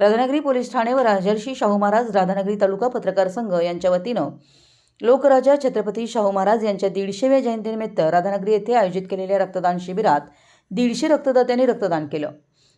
Radhanagari police Thane व राजर्षी शाहू महाराज राधानगरी तालुका पत्रकार संघ यांच्या वतीनं लोकराजा छत्रपती शाहू महाराज यांच्या दीडशेव्या जयंतीनिमित्त राधानगरी येथे आयोजित केलेल्या रक्तदान शिबिरात दीडशे रक्तदात्यांनी रक्तदान केलं.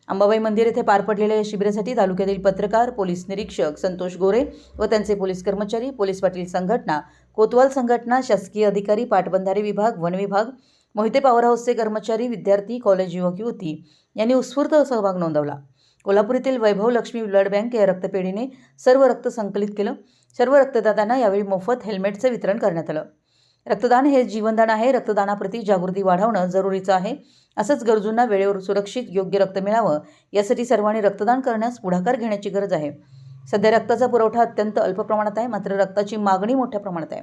अंबाबाई मंदिर येथे पार पडलेल्या या शिबिरासाठी तालुक्यातील पत्रकार पोलीस निरीक्षक संतोष गोरे व त्यांचे पोलीस कर्मचारी पोलीस पाटील संघटना कोतवाल संघटना शासकीय अधिकारी पाटबंधारे विभाग वन विभाग मोहिते पॉवर हाऊसचे कर्मचारी विद्यार्थी कॉलेज युवक युवती यांनी उत्स्फूर्त सहभाग नोंदवला. कोल्हापूर येथील वैभव लक्ष्मी ब्लड बँक या रक्तपेढीने सर्व रक्त संकलित केलं. सर्व रक्तदात्यांना यावेळी मोफत हेल्मेटचं वितरण करण्यात आलं. रक्तदान हे जीवनदान आहे. रक्तदानाप्रती जागृती वाढवणं जरुरीचं आहे. असंच गरजूंना वेळेवर सुरक्षित योग्य रक्त मिळावं यासाठी सर्वांनी रक्तदान करण्यास पुढाकार घेण्याची गरज आहे. सध्या रक्ताचा पुरवठा अत्यंत अल्प प्रमाणात आहे. मात्र रक्ताची मागणी मोठ्या प्रमाणात आहे.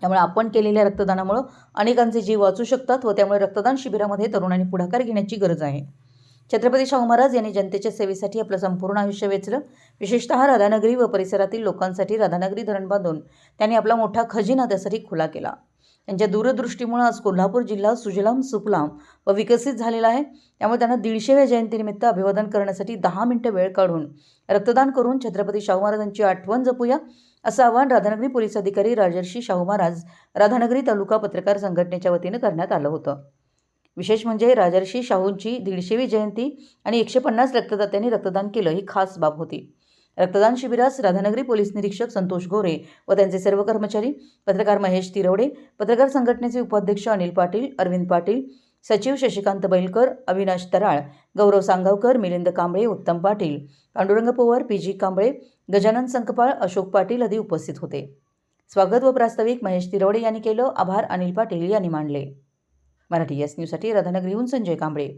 त्यामुळे आपण केलेल्या रक्तदानामुळं अनेकांचे जीव वाचू शकतात व त्यामुळे रक्तदान शिबिरामध्ये तरुणांनी पुढाकार घेण्याची गरज आहे. छत्रपती शाहू महाराज यांनी जनतेच्या सेवेसाठी आपलं संपूर्ण आयुष्य वेचलं. विशेषतः राधानगरी व परिसरातील लोकांसाठी राधानगरी धरण बांधून त्यांनी आपला मोठा खजिना त्यासाठी खुला केला. त्यांच्या दूरदृष्टीमुळे आज कोल्हापूर जिल्हा सुजलाम सुफलाम व विकसित झालेला आहे. त्यामुळे त्यांना दीडशेव्या जयंतीनिमित्त अभिवादन करण्यासाठी दहा मिनिटं वेळ काढून रक्तदान करून छत्रपती शाहू महाराजांची आठवण जपूया असं आवाहन राधानगरी पोलीस अधिकारी राजर्षी शाहू महाराज राधानगरी तालुका पत्रकार संघटनेच्या वतीनं करण्यात आलं होतं. विशेष म्हणजे राजर्षी शाहूंची दीडशेवी जयंती आणि एकशे पन्नास रक्तदात्यांनी रक्तदान केलं ही खास बाब होती. रक्तदान शिबिरास राधानगरी पोलीस निरीक्षक संतोष गोरे व त्यांचे सर्व कर्मचारी पत्रकार महेश तिरवडे पत्रकार संघटनेचे उपाध्यक्ष अनिल पाटील अरविंद पाटील सचिव शशिकांत बैलकर अविनाश तराळ गौरव सांगावकर मिलिंद कांबळे उत्तम पाटील पांडुरंग पोवार पी जी कांबळे गजानन संकपाळ अशोक पाटील आदी उपस्थित होते. स्वागत व प्रास्ताविक महेश तिरवडे यांनी केलं. आभार अनिल पाटील यांनी मांडले मराठी एस न्यूजसाठी राधानगरीहून संजय कांबळे.